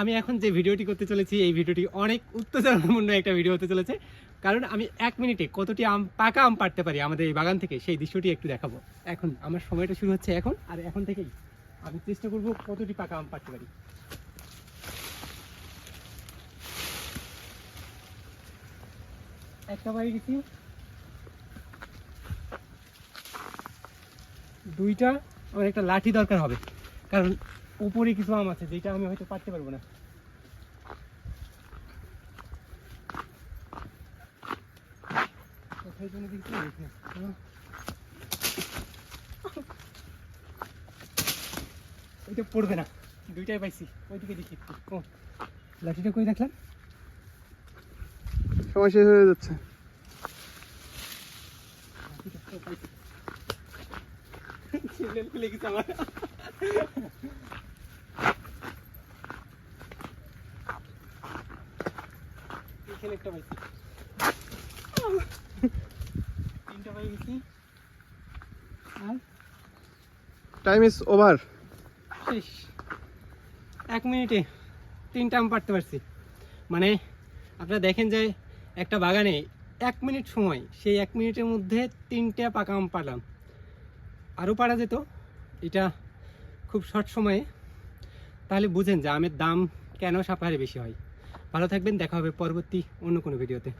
আমি এখন যে ভিডিওটি করতে চলেছি, এই ভিডিওটি অনেক উত্তেজনাপূর্ণ একটা ভিডিও হতে চলেছে। কারণ আমি এক মিনিটে কতটি আম, পাকা আম পাড়তে পারি আমাদের এই বাগান থেকে, সেই দৃশ্যটি একটু দেখাবো। এখন আমার সময়টা শুরু হচ্ছে এখন, আর এখন থেকেই আমি চেষ্টা করব কতটি পাকা আম পাড়তে পারি। একটা বাড়ি গেছি দুইটা, আমার একটা লাঠি দরকার হবে। কারণ উপরে কিছু আম আছে যেটা আমি হয়তো পারতে পারব না। হুম। ওইটা পড়বে না দুইটাই পাইছি ওইদিকে দেখি। ও লাঠিটা কই দেখলাম সময় শেষ হয়ে যাচ্ছে লাঠিটা তো পাইছি। সিগন্যাল খুলে গেছে আমার এখানে একটা পাইছি। তিনটা পাই গেছি। টাইম ইজ ওভার শেষ। এক মিনিটে তিনটা আম পারতে পারছি। মানে আপনারা দেখেন যে একটা বাগানে এক মিনিট সময় সেই এক মিনিটের মধ্যে তিনটে পাকা আম পারলাম আরও পারা যেত এটা খুব শর্ট সময়ে। তাহলে বুঝেন যে আমের দাম কেন সাপাহারে বেশি হয়। ভালো থাকবেন দেখা হবে পরবর্তী অন্য কোনো ভিডিওতে।